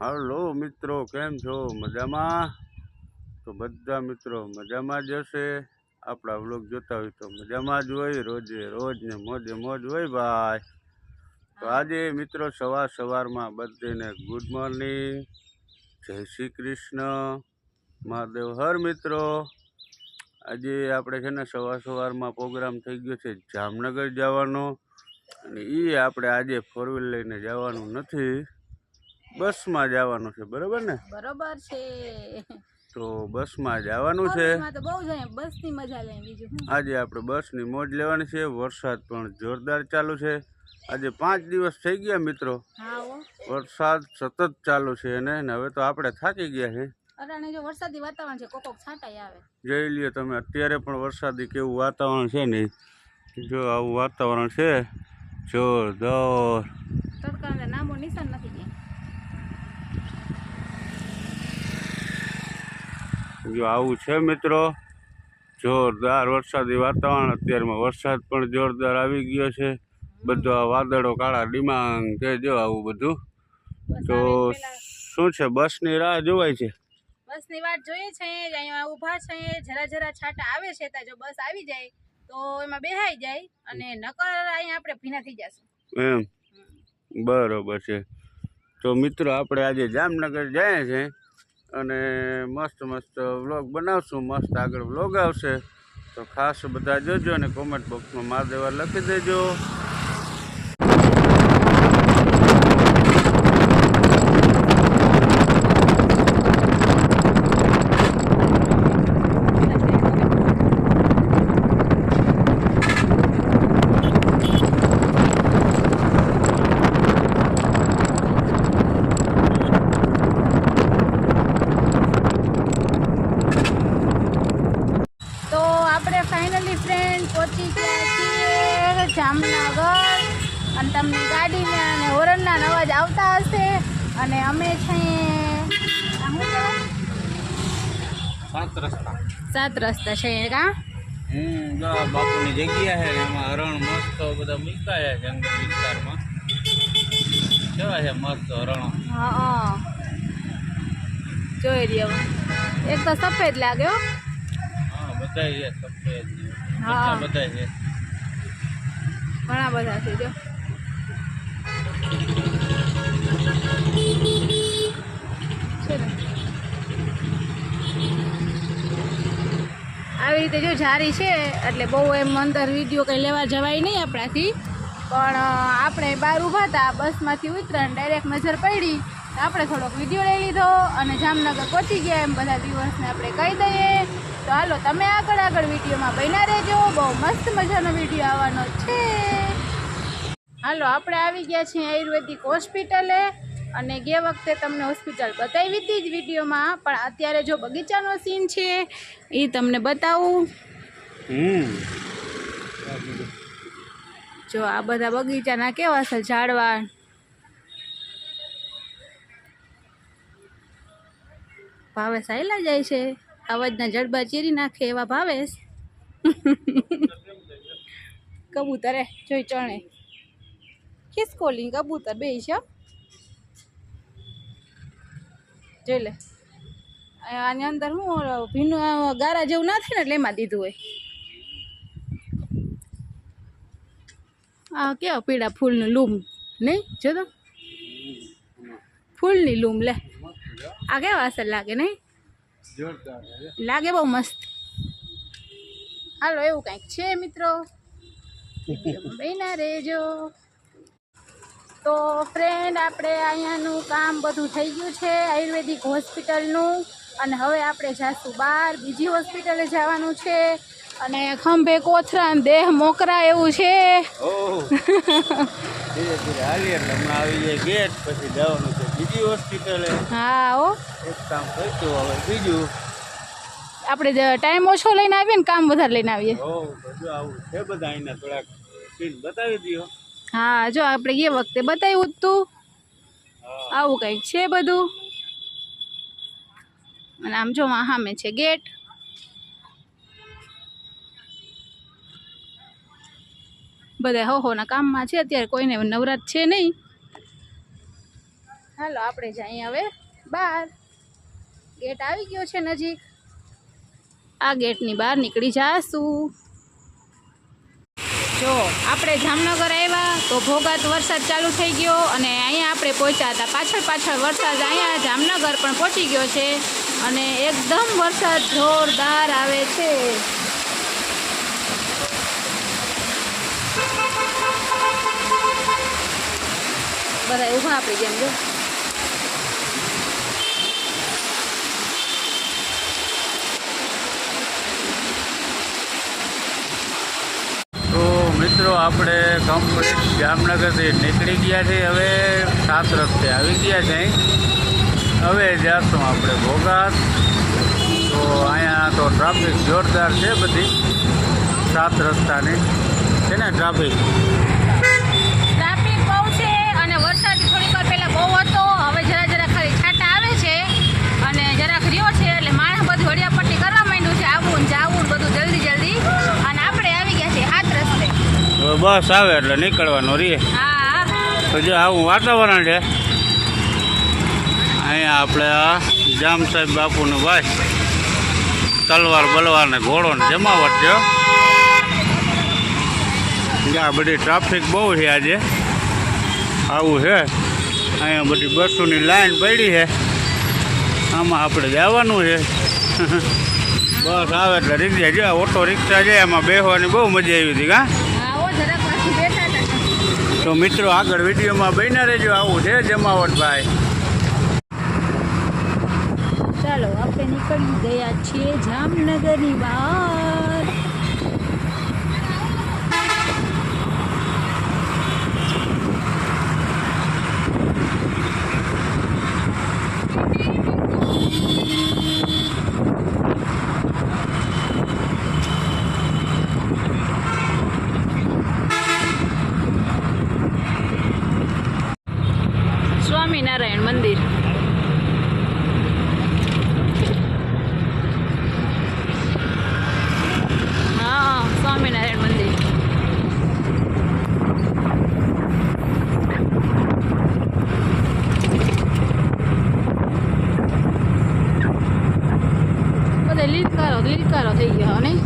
Hello મિત્રો કેમ છો? મજામાં? તો બધા મિત્રો મજામાં જ હશે? આપણા વ્લોગ જોતા હોય તો મજામાં જ હોય રોજે રોજ ને મોજે મોજ હોય ભાઈ. તો આજે મિત્રો સવાર સવારમાં બધેને ગુડ મોર્નિંગ જય શ્રી કૃષ્ણ. મહાદેવ હર મિત્રો. આજે આપણે છે ને સવાર સવારમાં પ્રોગ્રામ થઈ ગયો છે જામનગર જવાનો. અને એ આપણે આજે ફોર વ્હીલ લઈને જવાનું નથી. બસમાં જવાનું છે બરાબર ને? બરોબર છે. તો બસમાં જવાનું છે. મજા આજે આપણે બસની મોજ લેવાની છે વરસાદ પણ જોરદાર ચાલુ છે. આજે પાંચ દિવસ થઈ ગયા મિત્રો. વરસાદ સતત ચાલુ છે અને ને હવે તો આપણે થાકી ગયા છે. જો વરસાદી વાતાવરણ છે કોક કોક છાંટાઈ આવે. જોઈ લ્યો તમે અત્યારે પણ વરસાદી કેવું વાતાવરણ છે ને. જો આવું વાતાવરણ છે જોરદાર. તડકા નામો નિશાન નથી ક્યાંય જો આવું છે મિત્રો જોરદાર વરસાદી વાતાવરણ. અત્યારમાં વરસાદ પણ જોરદાર આવી ગયો છે. બધો આ વાદળો કાળા ડિમાંગ કે જો આવું બધું. તો શું છે બસની રાહ જોવાય છે? બસની વાટ જોઈએ છે અહીંયા ઊભા છે જરા જરા છાંટા આવે છે ત્યાં જો બસ આવી જાય તો એમાં બેહાઈ જાય અને નકર અહીંયા આપણે ભીના થઈ જશું. એમ. બરોબર છે. તો મિત્રો આપણે આજે જામનગર જાય છે. અને મસ્ત મસ્ત વ્લોગ બનાવશું. મસ્ત આગળ વ્લોગ આવશે. તો ખાસ બધા જોજો અને કોમેન્ટ બોક્સમાં મહાદેવા લખી દેજો તો આપણે ફાઇનલી ફ્રેન્ડ પહોંચી ગયા છીએ જામનગર અને તમને ગાડીને અને હોરનના અવાજ આવતા હશે અને અમે છે? સાત રસ્તા. સાત રસ્તા છે કા હમ બાપુની જગ્યા છે એમાં હરણ મસ્ત બધા મૂકાયા છે જંગલ વિસ્તારમાં. કેવા છે મસ્ત હરણો? હા જોઈ રહ્યો એક તો સફેદ લાગ્યો હા. બધા છે સફેદ. હા. બધા છે. ઘણા બધા છે જો? આવી રીતે જો જારી છે, એટલે બહુ એમ અંદર વીડિયો કંઈ લેવા જવાય નહીં આપણાથી. પણ આપણે બહાર ઊભા હતા, બસમાંથી ઉતરાને ડાયરેક્ટ નજર પડી. તો આપણે થોડોક વીડિયો લઈ લીધો અને જામનગર પહોંચી ગયા એમ બધા દિવસને આપણે કહી દઈએ. તો હાલો, તમે આગળ આગળ વિડીયોમાં બન્યા રહેજો. બહુ મસ્ત મજાનો વીડિયો આવવાનો છે. હાલો, આપણે આવી ગયા છીએ આયુર્વેદિક હોસ્પિટલે. અને ગે વખતે તમને હોસ્પિટલ બતાવી હતી જ વિડીયોમાં પણ અત્યારે જો બગીચાનો સીન છે એ તમને બતાવું. જો આ બધા બગીચાના કેવા છે ઝાડવા. ભાવેશ આયલા જાય છે. અવાજના જડબા ચીરી નાખે એવા ભાવેશ. કબૂતરે જોઈ ચણે. ખિસકોલી કબૂતર બે છે જોઈ લે. આની અંદર શું ભીનું ગારા જેવું ના થાય ને એટલે એમાં દીધું હોય. આ કેવા પીળા ફૂલનું લૂમ, નહીં? જો તો. ફૂલની લૂમ, લે. આ કેવા અસર લાગે, નહીં? લાગે બહુ મસ્ત. હાલો, એવું કંઈક છે, મિત્રો? બેના રેજો તો ફ્રેન્ડ આપણે અહીંયાનું કામ બધું થઈ ગયું છે આયુર્વેદિક હોસ્પિટલનું. અને હવે આપણે જાશું બહાર બીજી હોસ્પિટલે જવાનું છે. અને ખંભે કોથરા દેહ મોકરા એવું છે. ધીરે ધીરે હાલીએ એટલે આવી જાય ગેટ પછી જવાનું છે બીજી હોસ્પિટલે. હા ઓ એક કામ કરતું હવે બીજું? આપણે ટાઈમ ઓછો લઈને આવીએ ને કામ વધારે લઈને આવીએ. બધું આવું છે બધા અહીંના થોડાક. બતાવી દો હા જો આપણે એ વખતે બતાવ્યું હતું આવું કંઈક છે બધું. અને આમ જો સામે છે ગેટ. બધા હો હોના કામમાં છે અત્યારે કોઈને નવરાત છે નહીં. હાલો આપણે જઈએ હવે બહાર. ગેટ આવી ગયો છે નજીક. આ ગેટની બહાર નીકળી જાશું. જો, આપણે જામનગર આવ્યા તો ભોગાત વરસાદ ચાલુ થઈ ગયો અને અહીંયા આપણે પહોંચ્યા હતા. પાછળ પાછળ વરસાદ અહીંયા જામનગર પણ પહોંચી ગયો છે અને એકદમ વરસાદ જોરદાર આવે છે. બધા ઊભા આપણી જેમ જો તો મિત્રો આપણે કમ્પ્લીટ જામનગરથી નીકળી ગયા છીએ. હવે સાત રસ્તે આવી ગયા છે હવે જાશું આપણે ભોગાત તો અહીંયા તો ટ્રાફિક જોરદાર છે બધી. સાત રસ્તાની. છે ને ટ્રાફિક બહુ છે અને વરસાદ થોડીક વાર પહેલા બહુ હતો હવે જરા જરા ખાલી છાંટા આવે છે અને જરાક રહ્યો છે એટલે માણસ બધું હળિયાપટ્ટી કરવા માંડ્યું છે આવું ને જાવું ને બધું જલ્દી જલ્દી અને આપણે આવી ગયા છીએ હાથ રસ્તે હવે બસ આવે એટલે નીકળવાનું રે તો જો આવું વાતાવરણ છે. અહીંયા આપણે આ જામ સાહેબ બાપુનું ભાઈ. તલવાર બલવાર ને ઘોડો ને જમાવટ છે. આ બધી ટ્રાફિક બહુ છે આજે. આવું છે. અહીંયા બધી બસોની લાઈન પડી છે. આમાં આપણે જવાનું છે. બસ આવે એટલે રિક્ષા છે ઓટો રિક્ષા છે એમાં બેસવાની બહુ મજા આવી હતી કાં તો મિત્રો આગળ વિડીયોમાં બન્યા રહેજો. આવું છે જમાવટ ભાઈ. ચાલો આપણે નીકળી ગયા છીએ જામનગરની બહાર. સ્વામિનારાયણ મંદિર. હા સ્વામિનારાયણ મંદિર. લીલકારો લીલકારો થઈ ગયો નહીં?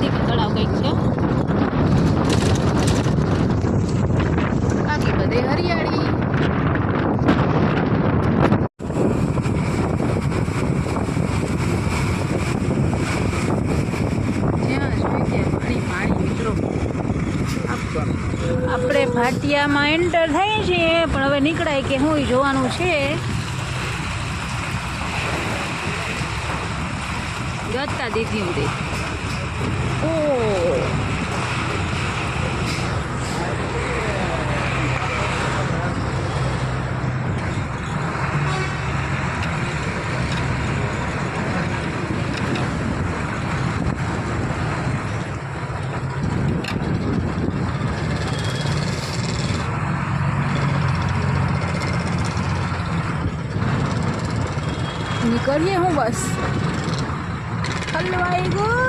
કે તળાવ કંઈક છે. બાકી બધે હરિયાળી. પાણી પાણી આપણે ભાટિયામાં એન્ટર થઈએ છીએ, પણ હવે નીકળાય કે હું જોવાનું છે. ગતા દીધી હું નીકળીએ હું બસ હલવાઈ ગયું